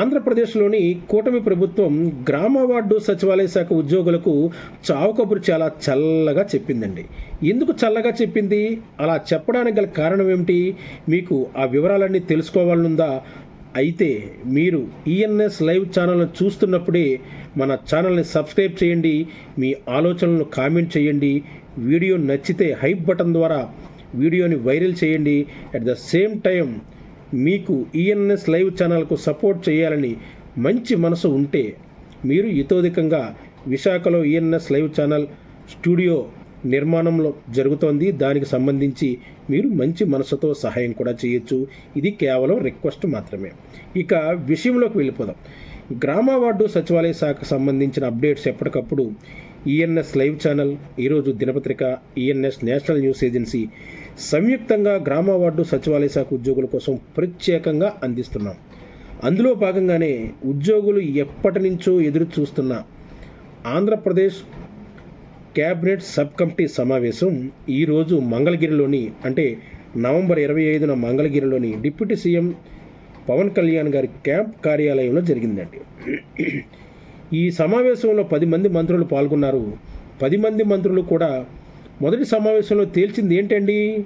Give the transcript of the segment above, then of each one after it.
ఆంధ్రప్రదేశ్లోని కూటమి ప్రభుత్వం గ్రామ వార్డు సచివాలయ శాఖ ఉద్యోగులకు చావుకబురు చాలా చల్లగా చెప్పిందండి. ఎందుకు చల్లగా చెప్పింది? అలా చెప్పడానికి గల కారణం ఏమిటి? మీకు ఆ వివరాలన్నీ తెలుసుకోవాలనుందా? అయితే మీరు ఈఎన్ఎస్ లైవ్ ఛానల్ను చూస్తున్నప్పుడే మన ఛానల్ని సబ్స్క్రైబ్ చేయండి మీ ఆలోచనలను కామెంట్ చేయండి వీడియో నచ్చితే హైప్ బటన్ ద్వారా వీడియోని వైరల్ చేయండి. అట్ ద సేమ్ టైం మీకు ఈఎన్ఎస్ లైవ్ ఛానల్కు సపోర్ట్ చేయాలని మంచి మనసు ఉంటే మీరు ఇతోధికంగా విశాఖలో ఈఎన్ఎస్ లైవ్ ఛానల్ స్టూడియో నిర్మాణంలో జరుగుతోంది. దానికి సంబంధించి మీరు మంచి మనసుతో సహాయం కూడా చేయొచ్చు. ఇది కేవలం రిక్వెస్ట్ మాత్రమే. ఇక విషయంలోకి వెళ్ళిపోదాం. గ్రామ వార్డు సచివాలయ శాఖకు సంబంధించిన అప్డేట్స్ ఎప్పటికప్పుడు ఈఎన్ఎస్ లైవ్ ఛానల్ ఈరోజు దినపత్రిక ఈఎన్ఎస్ నేషనల్ న్యూస్ ఏజెన్సీ సంయుక్తంగా గ్రామ వార్డు సచివాలయ శాఖ ఉద్యోగుల కోసం ప్రత్యేకంగా అందిస్తున్నాం. అందులో భాగంగానే ఉద్యోగులు ఎప్పటి నుంచో ఎదురు చూస్తున్న ఆంధ్రప్రదేశ్ క్యాబినెట్ సబ్ కమిటీ సమావేశం ఈరోజు మంగళగిరిలోని అంటే నవంబర్ ఇరవై ఐదున మంగళగిరిలోని డిప్యూటీ సీఎం పవన్ కళ్యాణ్ గారి క్యాంప్ కార్యాలయంలో జరిగిందండి. ఈ సమావేశంలో పది మంది మంత్రులు పాల్గొన్నారు. పది మంది మంత్రులు కూడా మొదటి సమావేశంలో తేల్చింది ఏంటండి?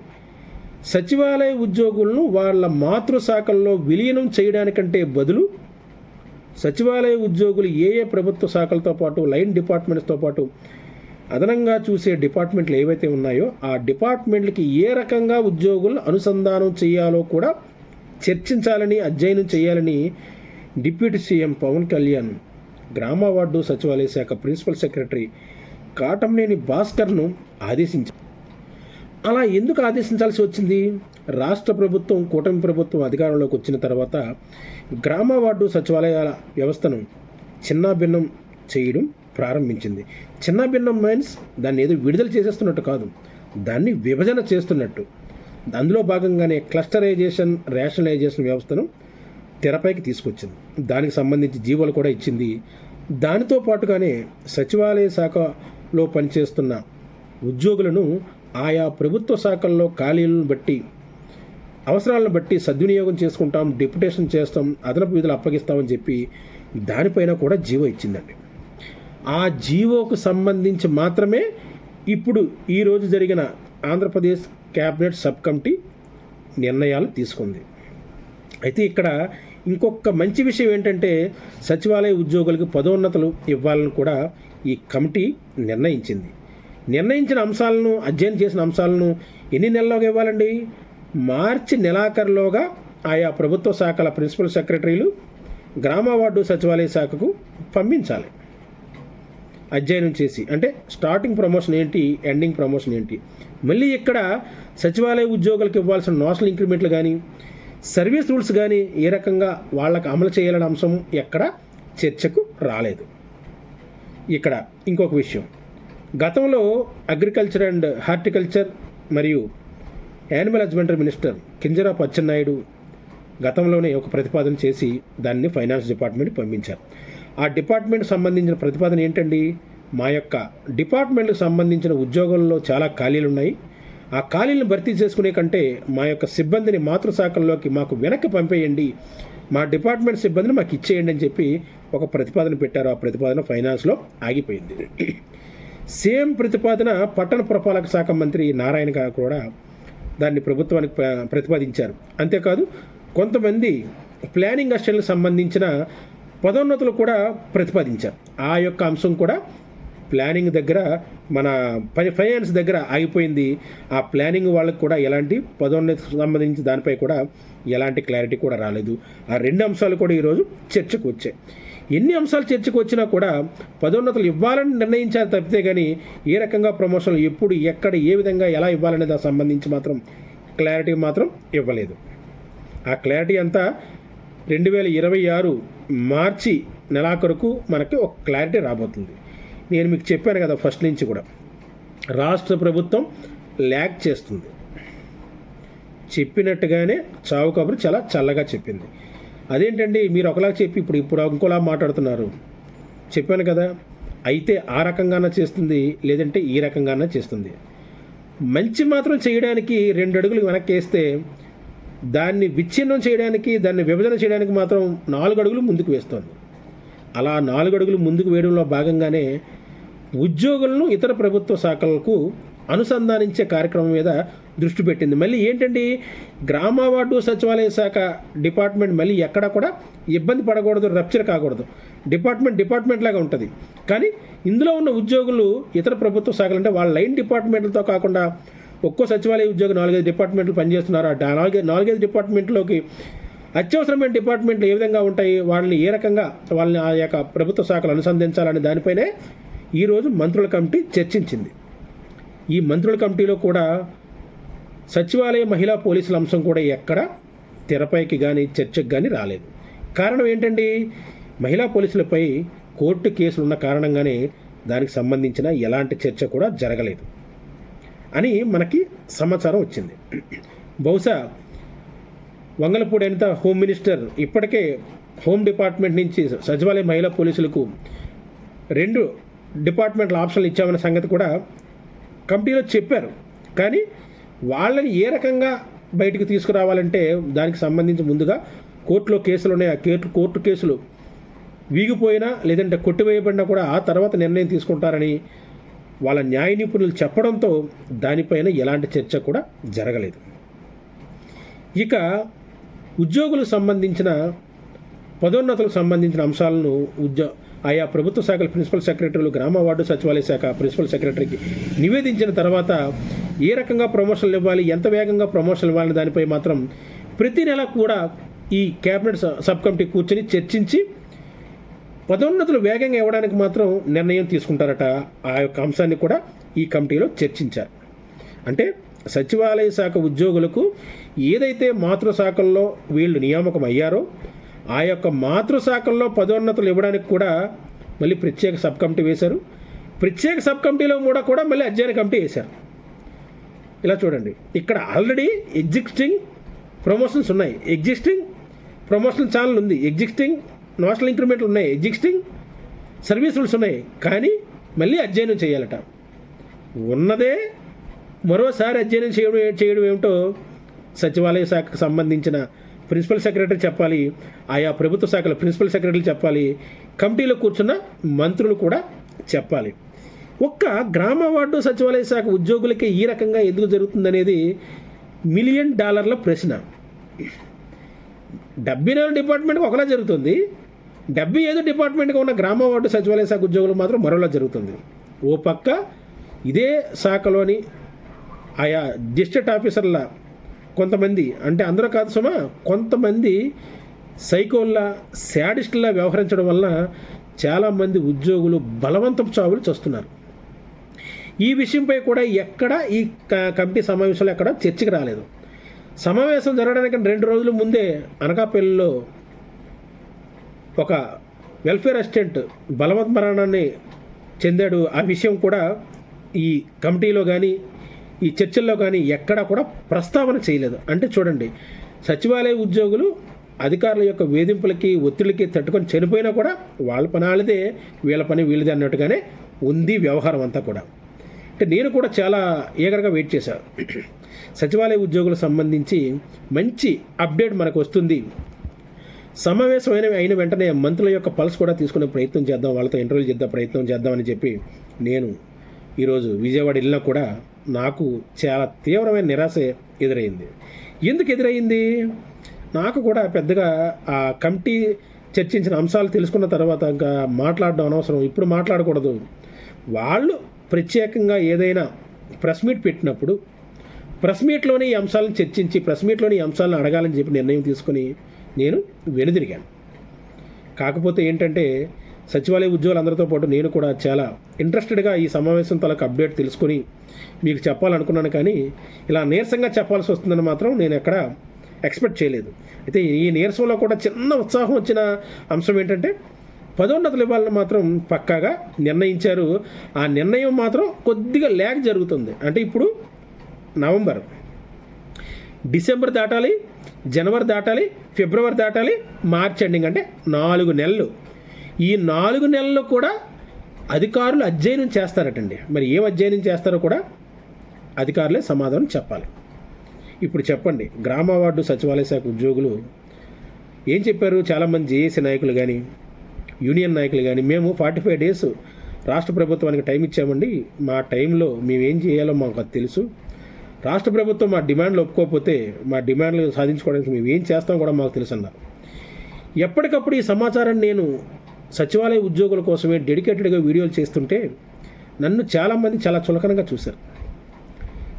సచివాలయ ఉద్యోగులను వాళ్ళ మాతృశాఖల్లో విలీనం చేయడానికంటే బదులు సచివాలయ ఉద్యోగులు ఏ ఏ ప్రభుత్వ శాఖలతో పాటు లైన్ డిపార్ట్మెంట్స్తో పాటు అదనంగా చూసే డిపార్ట్మెంట్లు ఏవైతే ఉన్నాయో ఆ డిపార్ట్మెంట్లకి ఏ రకంగా ఉద్యోగులను అనుసంధానం చేయాలో కూడా చర్చించాలని అధ్యయనం చేయాలని డిప్యూటీ సీఎం పవన్ కళ్యాణ్ గ్రామ వార్డు సచివాలయ శాఖ ప్రిన్సిపల్ సెక్రటరీ కాటంనేని భాస్కర్ను ఆదేశించారు అలా ఎందుకు ఆదేశించాల్సి వచ్చింది? రాష్ట్ర ప్రభుత్వం కూటమి ప్రభుత్వం అధికారంలోకి వచ్చిన తర్వాత గ్రామ వార్డు సచివాలయాల వ్యవస్థను చిన్నాభిన్నం చేయడం ప్రారంభించింది. చిన్నాభిన్నం మీన్స్ దాన్ని ఏదో విడుదల చేసేస్తున్నట్టు కాదు దాన్ని విభజన చేస్తున్నట్టు. అందులో భాగంగానే క్లస్టరైజేషన్ రేషనలైజేషన్ వ్యవస్థను తెరపైకి తీసుకొచ్చింది. దానికి సంబంధించి జీవోలు కూడా ఇచ్చింది. దానితో పాటుగానే సచివాలయ శాఖలో పనిచేస్తున్న ఉద్యోగులను ఆయా ప్రభుత్వ శాఖల్లో ఖాళీలను బట్టి అవసరాలను బట్టి సద్వినియోగం చేసుకుంటాం డిప్యుటేషన్ చేస్తాం అదనపు విధులు అప్పగిస్తామని చెప్పి దానిపైన కూడా జీవో ఇచ్చిందండి. ఆ జీవోకు సంబంధించి మాత్రమే ఇప్పుడు ఈరోజు జరిగిన ఆంధ్రప్రదేశ్ క్యాబినెట్ సబ్ కమిటీ నిర్ణయాలు తీసుకుంది. అయితే ఇక్కడ ఇంకొక మంచి విషయం ఏంటంటే సచివాలయ ఉద్యోగులకు పదోన్నతులు ఇవ్వాలని కూడా ఈ కమిటీ నిర్ణయించింది. నిర్ణయించిన అంశాలను అధ్యయనం చేసిన అంశాలను ఎన్ని నెలల్లోగా ఇవ్వాలండి? మార్చి నెలాఖరులోగా ఆయా ప్రభుత్వ శాఖల ప్రిన్సిపల్ సెక్రటరీలు గ్రామ వార్డు సచివాలయ శాఖకు పంపించాలి. అధ్యయనం చేసి అంటే స్టార్టింగ్ ప్రమోషన్ ఏంటి ఎండింగ్ ప్రమోషన్ ఏంటి? మళ్ళీ ఇక్కడ సచివాలయ ఉద్యోగులకు ఇవ్వాల్సిన నోషనల్ ఇంక్రిమెంట్లు కానీ సర్వీస్ రూల్స్ కానీ ఏ రకంగా వాళ్ళకు అమలు చేయాలనే అంశం ఎక్కడ చర్చకు రాలేదు. ఇక్కడ ఇంకొక విషయం. గతంలో అగ్రికల్చర్ అండ్ హార్టికల్చర్ మరియు animal husbandry minister Kinjarapu Atchannaidu గతంలోనే ఒక ప్రతిపాదన చేసి దాన్ని ఫైనాన్స్ డిపార్ట్మెంట్ పంపించారు. ఆ డిపార్ట్మెంట్ సంబంధించిన ప్రతిపాదన ఏంటండి? మా యొక్క డిపార్ట్మెంట్కి సంబంధించిన ఉద్యోగాల్లో చాలా ఖాళీలు ఉన్నాయి. ఆ ఖాళీలను భర్తీ చేసుకునే కంటే మా యొక్క సిబ్బందిని మాతృశాఖల్లోకి మాకు వెనక్కి పంపేయండి. మా డిపార్ట్మెంట్ సిబ్బందిని మాకు ఇచ్చేయండి అని చెప్పి ఒక ప్రతిపాదన పెట్టారు. ఆ ప్రతిపాదన ఫైనాన్స్లో ఆగిపోయింది. సేమ్ ప్రతిపాదన పట్టణ పురపాలక శాఖ మంత్రి నారాయణ గారు కూడా దాన్ని ప్రభుత్వానికి ప్రతిపాదించారు. అంతేకాదు కొంతమంది ప్లానింగ్ అసిస్టెంట్లకు సంబంధించిన పదోన్నతులు కూడా ప్రతిపాదించారు. ఆ యొక్క అంశం కూడా ప్లానింగ్ దగ్గర మన ఫైనాన్స్ దగ్గర ఆగిపోయింది. ఆ ప్లానింగ్ వాళ్ళకి కూడా ఎలాంటి పదోన్నతికి సంబంధించి దానిపై కూడా ఎలాంటి క్లారిటీ కూడా రాలేదు. ఆ రెండు అంశాలు కూడా ఈరోజు చర్చకు వచ్చాయి. ఎన్ని అంశాలు చర్చకు వచ్చినా కూడా పదోన్నతులు ఇవ్వాలని నిర్ణయించారు తప్పితే కానీ ఏ రకంగా ప్రమోషన్లు ఎప్పుడు ఎక్కడ ఏ విధంగా ఎలా ఇవ్వాలనే దానికి సంబంధించి మాత్రం క్లారిటీ మాత్రం ఇవ్వలేదు. ఆ క్లారిటీ అంతా రెండు వేల ఇరవై ఆరు మార్చి నెలాఖరుకు మనకి ఒక క్లారిటీ రాబోతుంది. నేను మీకు చెప్పాను కదా ఫస్ట్ నుంచి కూడా. రాష్ట్ర ప్రభుత్వం ల్యాక్ చేస్తుంది. చెప్పినట్టుగానే చావు కబురు చాలా చల్లగా చెప్పింది. అదేంటండి మీరు ఒకలా చెప్పి ఇప్పుడు ఇప్పుడు ఇంకోలా మాట్లాడుతున్నారు. చెప్పాను కదా అయితే ఆ రకంగానే చేస్తుంది లేదంటే ఈ రకంగానే చేస్తుంది. మంచి మాత్రం చేయడానికి రెండు అడుగులు వెనక్కి వేస్తే దాన్ని విచ్ఛిన్నం చేయడానికి దాన్ని విభజన చేయడానికి మాత్రం నాలుగు అడుగులు ముందుకు వేస్తుంది. అలా నాలుగు అడుగులు ముందుకు వేయడంలో భాగంగానే ఉద్యోగులను ఇతర ప్రభుత్వ శాఖలకు అనుసంధానించే కార్యక్రమం మీద దృష్టి పెట్టింది. మళ్ళీ ఏంటండి? గ్రామ వార్డు సచివాలయ శాఖ డిపార్ట్మెంట్ మళ్ళీ ఎక్కడ కూడా ఇబ్బంది పడకూడదు రప్చర్ కాకూడదు. డిపార్ట్మెంట్ డిపార్ట్మెంట్ లాగా ఉంటుంది. కానీ ఇందులో ఉన్న ఉద్యోగులు ఇతర ప్రభుత్వ శాఖలు అంటే వాళ్ళ లైన్ డిపార్ట్మెంట్లతో కాకుండా ఒక్కో సచివాలయ ఉద్యోగి నాలుగైదు డిపార్ట్మెంట్లు పనిచేస్తున్నారు. ఆ నాలుగైదు నాలుగైదు డిపార్ట్మెంట్లోకి అత్యవసరమైన డిపార్ట్మెంట్లు ఏ విధంగా ఉంటాయి? వాళ్ళని ఏ రకంగా వాళ్ళని ఆ యొక్క ప్రభుత్వ శాఖలు అనుసంధించాలనే దానిపైనే ఈరోజు మంత్రుల కమిటీ చర్చించింది. ఈ మంత్రుల కమిటీలో కూడా సచివాలయ మహిళా పోలీసుల అంశం కూడా ఎక్కడ తెరపైకి కానీ చర్చకు కానీ రాలేదు. కారణం ఏంటండి? మహిళా పోలీసులపై కోర్టు కేసులు ఉన్న కారణంగానే దానికి సంబంధించిన ఎలాంటి చర్చ కూడా జరగలేదు అని మనకి సమాచారం వచ్చింది. బహుశా వంగలపూడి అనిత హోమ్ మినిస్టర్ ఇప్పటికే హోమ్ డిపార్ట్మెంట్ నుంచి సచివాలయ మహిళా పోలీసులకు రెండు డిపార్ట్మెంట్ల ఆప్షన్లు ఇచ్చామనే సంగతి కూడా కమిటీలో చెప్పారు. కానీ వాళ్ళని ఏ రకంగా బయటికి తీసుకురావాలంటే దానికి సంబంధించి ముందుగా కోర్టులో కేసులు ఉన్నాయి. ఆ కేసు కోర్టు కేసులు వీగిపోయినా లేదంటే కొట్టివేయబడినా కూడా ఆ తర్వాత నిర్ణయం తీసుకుంటారని వాళ్ళ న్యాయ నిపుణులు చెప్పడంతో దానిపైన ఎలాంటి చర్చ కూడా జరగలేదు. ఇక ఉద్యోగులకు సంబంధించిన పదోన్నతులకు సంబంధించిన అంశాలను ఉద్యో ఆయా ప్రభుత్వ శాఖల ప్రిన్సిపల్ సెక్రటరీలు గ్రామ వార్డు సచివాలయ శాఖ ప్రిన్సిపల్ సెక్రటరీకి నివేదించిన తర్వాత ఏ రకంగా ప్రమోషన్లు ఇవ్వాలి ఎంత వేగంగా ప్రమోషన్లు ఇవ్వాలని దానిపై మాత్రం ప్రతి నెల కూడా ఈ కేబినెట్ సబ్ కమిటీ కూర్చొని చర్చించి పదోన్నతులు వేగంగా ఇవ్వడానికి మాత్రం నిర్ణయం తీసుకుంటారట. ఆ యొక్క అంశాన్ని కూడా ఈ కమిటీలో చర్చించారు. అంటే సచివాలయ శాఖ ఉద్యోగులకు ఏదైతే మాతృశాఖల్లో వీళ్ళు నియామకం అయ్యారో ఆ యొక్క మాతృశాఖల్లో పదోన్నతులు ఇవ్వడానికి కూడా మళ్ళీ ప్రత్యేక సబ్ కమిటీ వేశారు. ప్రత్యేక సబ్ కమిటీలో కూడా కూడా మళ్ళీ అధ్యయన కమిటీ వేశారు. ఇలా చూడండి. ఇక్కడ ఆల్రెడీ ఎగ్జిస్టింగ్ ప్రమోషన్స్ ఉన్నాయి. ఎగ్జిస్టింగ్ ప్రమోషన్ ఛానల్ ఉంది. ఎగ్జిస్టింగ్ నోషనల్ ఇంక్రిమెంట్లు ఉన్నాయి. ఎగ్జిస్టింగ్ సర్వీస్ రూల్స్ ఉన్నాయి. కానీ మళ్ళీ అధ్యయనం చేయాలట. ఉన్నదే మరోసారి అధ్యయనం చేయడం చేయడం ఏమిటో సచివాలయ శాఖకు సంబంధించిన ప్రిన్సిపల్ సెక్రటరీ చెప్పాలి ఆయా ప్రభుత్వ శాఖల ప్రిన్సిపల్ సెక్రటరీలు చెప్పాలి కమిటీలో కూర్చున్న మంత్రులు కూడా చెప్పాలి. ఒక్క గ్రామ వార్డు సచివాలయ శాఖ ఉద్యోగులకి ఈ రకంగా ఎందుకు జరుగుతుందనేది మిలియన్ డాలర్ల ప్రశ్న. డెబ్బై నాలుగు డిపార్ట్మెంట్కి ఒకలా జరుగుతుంది. డెబ్బై ఐదు డిపార్ట్మెంట్గా ఉన్న గ్రామ వార్డు సచివాలయ శాఖ ఉద్యోగులు మాత్రం మరోలా జరుగుతుంది. ఓ పక్క ఇదే శాఖలోని ఆయా డిస్ట్రిక్ట్ ఆఫీసర్ల కొంతమంది అంటే అందరూ కాదు సుమా కొంతమంది సైకోల్లా శాడిస్టుల్లా వ్యవహరించడం వలన చాలామంది ఉద్యోగులు బలవంతపు చావులు చేస్తున్నారు. ఈ విషయంపై కూడా ఎక్కడ ఈ క- కమిటీ సమావేశంలో ఎక్కడ చర్చకు రాలేదు. సమావేశం జరగడానికి రెండు రోజుల ముందే అనకాపల్లిలో ఒక వెల్ఫేర్ అసిస్టెంట్ బలవంత మరణాన్ని చెందాడు. ఆ విషయం కూడా ఈ కమిటీలో కానీ ఈ చర్చల్లో కానీ ఎక్కడా కూడా ప్రస్తావన చేయలేదు. అంటే చూడండి సచివాలయ ఉద్యోగులు అధికారుల యొక్క వేధింపులకి ఒత్తిడికి తట్టుకొని చనిపోయినా కూడా వాళ్ళ పని వాళ్ళదే వీళ్ళ పని వీళ్ళదే అన్నట్టుగానే ఉంది వ్యవహారం అంతా కూడా. అంటే నేను కూడా చాలా ఏగరగా వెయిట్ చేశాను సచివాలయ ఉద్యోగులకు సంబంధించి మంచి అప్డేట్ మనకు వస్తుంది. సమావేశమైన అయిన వెంటనే మంత్రుల యొక్క పల్స్ కూడా తీసుకునే ప్రయత్నం చేద్దాం వాళ్ళతో ఇంటర్వ్యూ చేద్దాం ప్రయత్నం చేద్దామని చెప్పి నేను ఈరోజు విజయవాడ వెళ్ళినా కూడా నాకు చాలా తీవ్రమైన నిరాశ ఎదురైంది. ఎందుకు ఎదురైంది? నాకు కూడా పెద్దగా ఆ కమిటీ చర్చించిన అంశాలు తెలుసుకున్న తర్వాత ఇంకా మాట్లాడడం అనవసరం. ఇప్పుడు మాట్లాడకూడదు. వాళ్ళు ప్రత్యేకంగా ఏదైనా ప్రెస్ మీట్ పెట్టినప్పుడు ప్రెస్ మీట్లోనే ఈ అంశాలను చర్చించి ప్రెస్ మీట్లోనే ఈ అంశాలను అడగాలని చెప్పి నిర్ణయం తీసుకుని నేను వెనుదిరిగాను. కాకపోతే ఏంటంటే సచివాలయ ఉద్యోగులందరితో పాటు నేను కూడా చాలా ఇంట్రెస్టెడ్గా ఈ సమావేశం తలకు అప్డేట్ తెలుసుకొని మీకు చెప్పాలనుకున్నాను కానీ ఇలా నీరసంగా చెప్పాల్సి వస్తుందని మాత్రం నేను ఎక్కడ ఎక్స్పెక్ట్ చేయలేదు. అయితే ఈ నీరసంలో కూడా చిన్న ఉత్సాహం వచ్చిన అంశం ఏంటంటే పదోన్నతులు ఇవ్వాలని మాత్రం పక్కాగా నిర్ణయించారు. ఆ నిర్ణయం మాత్రం కొద్దిగా ల్యాగ్ జరుగుతుంది. అంటే ఇప్పుడు నవంబర్ డిసెంబర్ దాటాలి జనవరి దాటాలి ఫిబ్రవరి దాటాలి మార్చ్ ఎండింగ్ అంటే నాలుగు నెలలు. ఈ నాలుగు నెలల్లో కూడా అధికారులు అధ్యయనం చేస్తారటండి. మరి ఏం అధ్యయనం చేస్తారో కూడా అధికారులే సమాధానం చెప్పాలి. ఇప్పుడు చెప్పండి గ్రామ వార్డు సచివాలయ శాఖ ఉద్యోగులు ఏం చెప్పారు? చాలామంది జేఏసీ నాయకులు కానీ యూనియన్ నాయకులు కానీ మేము ఫార్టీ ఫైవ్ డేస్ రాష్ట్ర ప్రభుత్వానికి టైం ఇచ్చామండి. మా టైంలో మేము ఏం చేయాలో మాకు అది తెలుసు. రాష్ట్ర ప్రభుత్వం మా డిమాండ్లు ఒప్పుకోకపోతే మా డిమాండ్లు సాధించుకోవడానికి మేము ఏం చేస్తాం కూడా మాకు తెలుసు అన్నారు. ఎప్పటికప్పుడు ఈ సమాచారాన్ని నేను సచివాలయ ఉద్యోగుల కోసమే డెడికేటెడ్గా వీడియోలు చేస్తుంటే నన్ను చాలామంది చాలా చులకనగా చూశారు.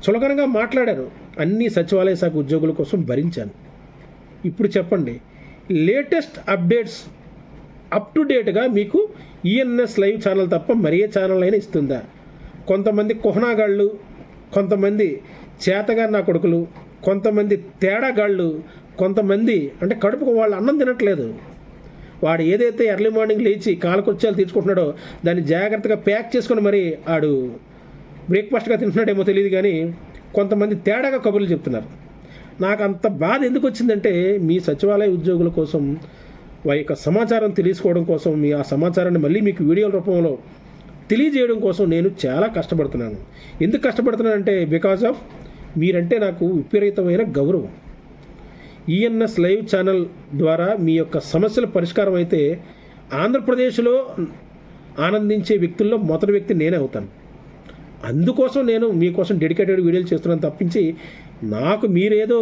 చులకనగా మాట్లాడారు. అన్ని సచివాలయ శాఖ ఉద్యోగుల కోసం భరించాను. ఇప్పుడు చెప్పండి లేటెస్ట్ అప్డేట్స్ అప్ టు డేట్గా మీకు ఈఎన్ఎస్ లైవ్ ఛానల్ తప్ప మరే ఛానల్ అయినా ఇస్తుందా? కొంతమంది కుహనాగాళ్ళు కొంతమంది చేతగా నా కొడుకులు కొంతమంది తేడాగాళ్ళు కొంతమంది అంటే కడుపుకు వాళ్ళు అన్నం తినట్లేదు. వాడు ఏదైతే ఎర్లీ మార్నింగ్ లేచి కాలకొచ్చాలు తీసుకుంటున్నాడో దాన్ని జాగ్రత్తగా ప్యాక్ చేసుకుని మరి ఆడు బ్రేక్ఫాస్ట్గా తింటున్నాడేమో తెలియదు కానీ కొంతమంది తేడాగా కబుర్లు చెప్తున్నారు. నాకు అంత బాధ ఎందుకు వచ్చిందంటే మీ సచివాలయ ఉద్యోగుల కోసం వారి యొక్క సమాచారం తెలుసుకోవడం కోసం మీ ఆ సమాచారాన్ని మళ్ళీ మీకు వీడియోల రూపంలో తెలియజేయడం కోసం నేను చాలా కష్టపడుతున్నాను. ఎందుకు కష్టపడుతున్నానంటే బికాజ్ ఆఫ్ మీరంటే నాకు విపరీతమైన గౌరవం. ఈఎన్ఎస్ లైవ్ ఛానల్ ద్వారా మీ యొక్క సమస్యల పరిష్కారం అయితే ఆంధ్రప్రదేశ్లో ఆనందించే వ్యక్తుల్లో మొదటి వ్యక్తి నేనే అవుతాను. అందుకోసం నేను మీకోసం డెడికేటెడ్ వీడియోలు చేస్తున్నాను తప్పించి నాకు మీరేదో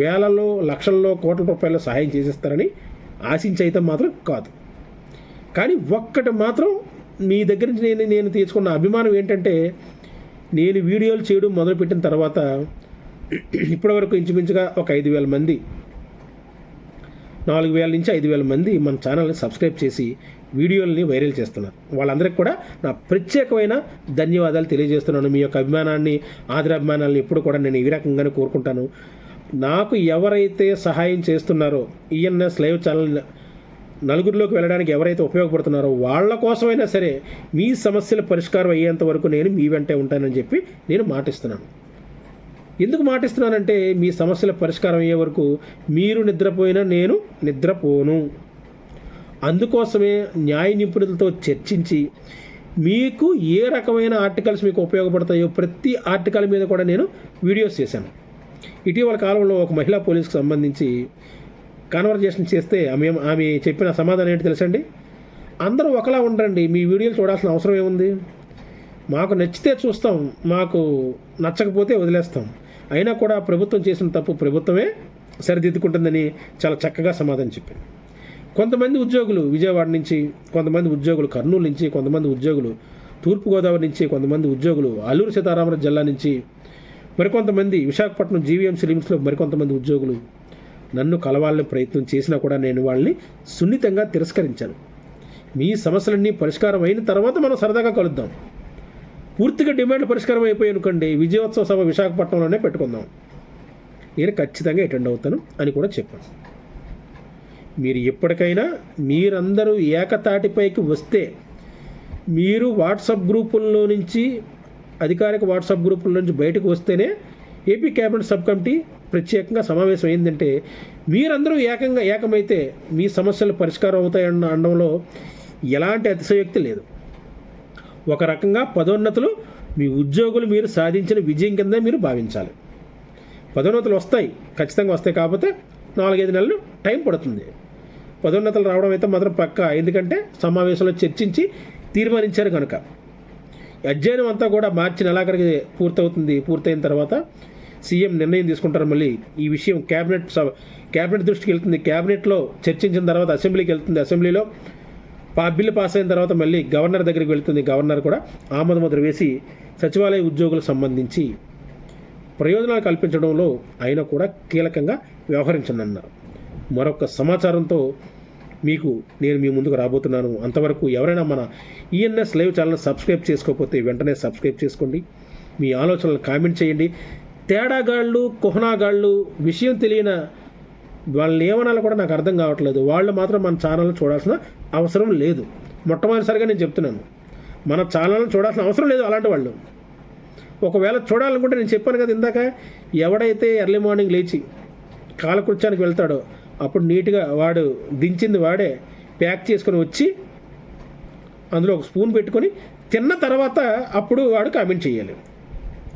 వేలలో లక్షల్లో కోట్ల రూపాయల సహాయం చేసేస్తారని ఆశించి అయితే మాత్రం కాదు. కానీ ఒక్కటి మాత్రం మీ దగ్గర నుంచి నేను నేను తీసుకున్న అభిమానం ఏంటంటే నేను వీడియోలు చేయడం మొదలుపెట్టిన తర్వాత ఇప్పటివరకు ఇంచుమించుగా ఒక ఐదు వేల మంది నాలుగు వేల నుంచి ఐదు వేల మంది మన ఛానల్ని సబ్స్క్రైబ్ చేసి వీడియోల్ని వైరల్ చేస్తున్నారు. వాళ్ళందరికీ కూడా నా ప్రత్యేకమైన ధన్యవాదాలు తెలియజేస్తున్నాను. మీ యొక్క అభిమానాన్ని ఆదరాభిమానాలను ఎప్పుడు కూడా నేను ఈ రకంగానే కోరుకుంటాను. నాకు ఎవరైతే సహాయం చేస్తున్నారో ఈఎన్ఎస్ లైవ్ ఛానల్ నలుగురిలోకి వెళ్ళడానికి ఎవరైతే ఉపయోగపడుతున్నారో వాళ్ళ కోసమైనా సరే మీ సమస్యల పరిష్కారం అయ్యేంత వరకు నేను మీ వెంటే ఉంటానని చెప్పి నేను మాటిస్తున్నాను. ఎందుకు మాటిస్తున్నానంటే మీ సమస్యల పరిష్కారం అయ్యే వరకు మీరు నిద్రపోయినా నేను నిద్రపోను. అందుకోసమే న్యాయ నిపుణులతో చర్చించి మీకు ఏ రకమైన ఆర్టికల్స్ మీకు ఉపయోగపడతాయో ప్రతి ఆర్టికల్ మీద కూడా నేను వీడియోస్ చేశాను. ఇటీవల కాలంలో ఒక మహిళా పోలీస్కి సంబంధించి కాన్వర్జేషన్ చేస్తే ఆమె ఆమె చెప్పిన సమాధానం ఏంటి తెలుసండి? అందరూ ఒకలా ఉండండి మీ వీడియోలు చూడాల్సిన అవసరం ఏముంది? మాకు నచ్చితే చూస్తాం మాకు నచ్చకపోతే వదిలేస్తాం. అయినా కూడా ప్రభుత్వం చేసిన తప్పు ప్రభుత్వమే సరిదిద్దుకుంటుందని చాలా చక్కగా సమాధానం చెప్పింది కొంతమంది ఉద్యోగులు విజయవాడ నుంచి కొంతమంది ఉద్యోగులు కర్నూలు నుంచి కొంతమంది ఉద్యోగులు తూర్పుగోదావరి నుంచి కొంతమంది ఉద్యోగులు అల్లూరు సీతారామరాజు జిల్లా నుంచి మరికొంతమంది విశాఖపట్నం జీవీఎంసీ లిమిట్స్లో మరికొంతమంది ఉద్యోగులు నన్ను కలవాలని ప్రయత్నం చేసినా కూడా నేను వాళ్ళని సున్నితంగా తిరస్కరించాను. మీ సమస్యలన్నీ పరిష్కారం అయిన తర్వాత మనం సరదాగా కలుద్దాం. పూర్తిగా డిమాండ్ పరిష్కారం అయిపోయి అనుకోండి విజయోత్సవ సభ విశాఖపట్నంలోనే పెట్టుకుందాం. నేను ఖచ్చితంగా అటెండ్ అవుతాను అని కూడా చెప్పాను. మీరు ఎప్పటికైనా మీరందరూ ఏకతాటిపైకి వస్తే మీరు వాట్సాప్ గ్రూపుల్లో నుంచి అధికారిక వాట్సాప్ గ్రూపుల నుంచి బయటకు వస్తేనే ఏపీ క్యాబినెట్ సబ్ కమిటీ ప్రత్యేకంగా సమావేశం అయిందంటే మీరందరూ ఏకంగా ఏకమైతే మీ సమస్యలు పరిష్కారం అవుతాయన్న అనడంలో ఎలాంటి అతిశయోక్తి లేదు. ఒక రకంగా పదోన్నతులు మీ ఉద్యోగులు మీరు సాధించిన విజయం కింద మీరు భావించాలి. పదోన్నతులు వస్తాయి ఖచ్చితంగా వస్తాయి కాకపోతే నాలుగైదు నెలలు టైం పడుతుంది. పదోన్నతులు రావడం అయితే మాత్రం పక్క ఎందుకంటే సమావేశంలో చర్చించి తీర్మానించారు కనుక. అధ్యయనం అంతా కూడా మార్చి నెలాఖరికి పూర్తవుతుంది పూర్తయిన తర్వాత సీఎం నిర్ణయం తీసుకుంటారు మళ్ళీ. ఈ విషయం క్యాబినెట్ సభ క్యాబినెట్ దృష్టికి వెళ్తుంది. క్యాబినెట్లో చర్చించిన తర్వాత అసెంబ్లీకి వెళ్తుంది. అసెంబ్లీలో పా బిల్లు పాస్ అయిన తర్వాత మళ్ళీ గవర్నర్ దగ్గరికి వెళ్తుంది. గవర్నర్ కూడా ఆమోద ముద్ర వేసి సచివాలయ ఉద్యోగులకు సంబంధించి ప్రయోజనాలు కల్పించడంలో ఆయన కూడా కీలకంగా వ్యవహరించనున్నారు. మరొక సమాచారంతో మీకు నేను మీ ముందుకు రాబోతున్నాను. అంతవరకు ఎవరైనా మన ఈఎన్ఎస్ లైవ్ ఛానల్ సబ్స్క్రైబ్ చేసుకోకపోతే వెంటనే సబ్స్క్రైబ్ చేసుకోండి. మీ ఆలోచనలు కామెంట్ చేయండి. తేడాగాళ్ళు కుహనాగాళ్ళు విషయం తెలియని వాళ్ళ నియమనాలు కూడా నాకు అర్థం కావట్లేదు. వాళ్ళు మాత్రం మన ఛానల్ చూడాల్సిన అవసరం లేదు. మొట్టమొదటిసారిగా నేను చెప్తున్నాను. మన ఛానల్ని చూడాల్సిన అవసరం లేదు అలాంటి వాళ్ళు. ఒకవేళ చూడాలనుకుంటే నేను చెప్పాను కదా ఇందాక ఎవడైతే ఎర్లీ మార్నింగ్ లేచి కాలకృత్యానికి వెళ్తాడో అప్పుడు నీట్గా వాడు దించింది వాడే ప్యాక్ చేసుకొని వచ్చి అందులో ఒక స్పూన్ పెట్టుకొని తిన్న తర్వాత అప్పుడు వాడు కామెంట్ చేయాలి.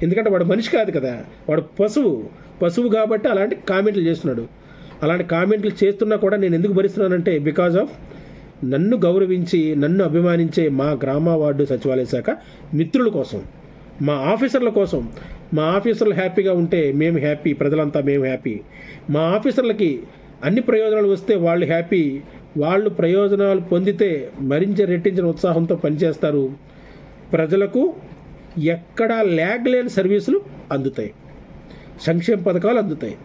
ఎందుకంటే వాడు మనిషి కాదు కదా. వాడు పశువు. పశువు కాబట్టి అలాంటి కామెంట్లు చేస్తున్నాడు. అలాంటి కామెంట్లు చేస్తున్నా కూడా నేను ఎందుకు భరిస్తున్నానంటే బికాజ్ ఆఫ్ నన్ను గౌరవించి నన్ను అభిమానించే మా గ్రామ వార్డు సచివాలయ శాఖ మిత్రుల కోసం మా ఆఫీసర్ల కోసం మా ఆఫీసర్లు హ్యాపీగా ఉంటే మేము హ్యాపీ ప్రజలంతా మేము హ్యాపీ. మా ఆఫీసర్లకి అన్ని ప్రయోజనాలు వస్తే వాళ్ళు హ్యాపీ. వాళ్ళు ప్రయోజనాలు పొందితే మరింత రెట్టించిన ఉత్సాహంతో పనిచేస్తారు. ప్రజలకు ఎక్కడా ల్యాగ్ లేని సర్వీసులు అందుతాయి. సంక్షేమ పథకాలు అందుతాయి.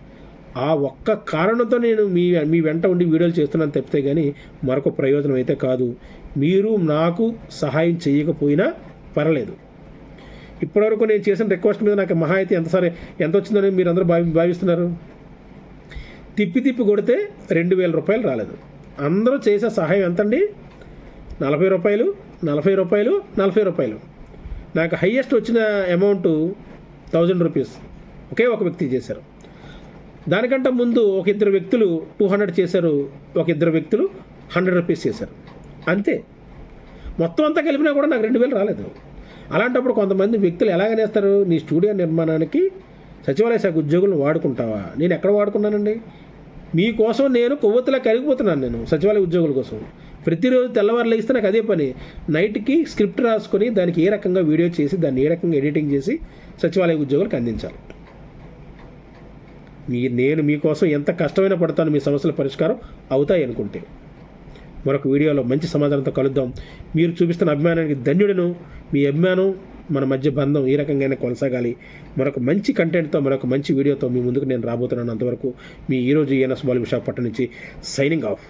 ఆ ఒక్క కారణంతో నేను మీ మీ వెంట ఉండి వీడియోలు చేస్తున్నాను తప్పితే కానీ మరొక ప్రయోజనం అయితే కాదు. మీరు నాకు సహాయం చేయకపోయినా పర్లేదు. ఇప్పటివరకు నేను చేసిన రిక్వెస్ట్ మీద నాకు మహా అయితే ఎంత సరే ఎంత వచ్చిందని మీరు అందరూ భావి భావిస్తున్నారు? తిప్పి తిప్పి కొడితే రెండు వేల రూపాయలు రాలేదు. అందరూ చేసే సహాయం ఎంతండి? నలభై రూపాయలు నలభై రూపాయలు నలభై రూపాయలు. నాకు హయ్యెస్ట్ వచ్చిన అమౌంట్ థౌజండ్ రూపీస్ ఒకే ఒక వ్యక్తి చేశారు. దానికంటే ముందు ఒక ఇద్దరు వ్యక్తులు టూ హండ్రెడ్ చేశారు. ఒక ఇద్దరు వ్యక్తులు హండ్రెడ్ రూపీస్ చేశారు. అంతే. మొత్తం అంతా కలిపినా కూడా నాకు రెండు వేలు రాలేదు. అలాంటప్పుడు కొంతమంది వ్యక్తులు ఎలాగనేస్తారు నీ స్టూడియో నిర్మాణానికి సచివాలయ శాఖ ఉద్యోగులను వాడుకుంటావా? నేను ఎక్కడ వాడుకున్నానండి? మీకోసం నేను కొవ్వొత్తులా కరిగిపోతున్నాను నేను సచివాలయ ఉద్యోగుల కోసం. ప్రతిరోజు తెల్లవారులు ఇస్తే నాకు అదే పని. నైట్కి స్క్రిప్ట్ రాసుకొని దానికి ఏ రకంగా వీడియో చేసి దాన్ని ఏ రకంగా ఎడిటింగ్ చేసి సచివాలయ ఉద్యోగులకు అందించాలి. మీ నేను మీకోసం ఎంత కష్టమైనా పడతాను మీ సమస్యల పరిష్కారం అవుతాయి అనుకుంటే. మరొక వీడియోలో మంచి సమాధానంతో కలుద్దాం. మీరు చూపిస్తున్న అభిమానానికి ధన్యుడను మీ అభిమానం మన మధ్య బంధం ఈ రకంగానే కొనసాగాలి. మరొక మంచి కంటెంట్తో మరొక మంచి వీడియోతో మీ ముందుకు నేను రాబోతున్నాను అంతవరకు మీ ఈరోజు ఈఎన్ఎస్ బాల్ విశాఖపట్నం నుంచి సైనింగ్ ఆఫ్.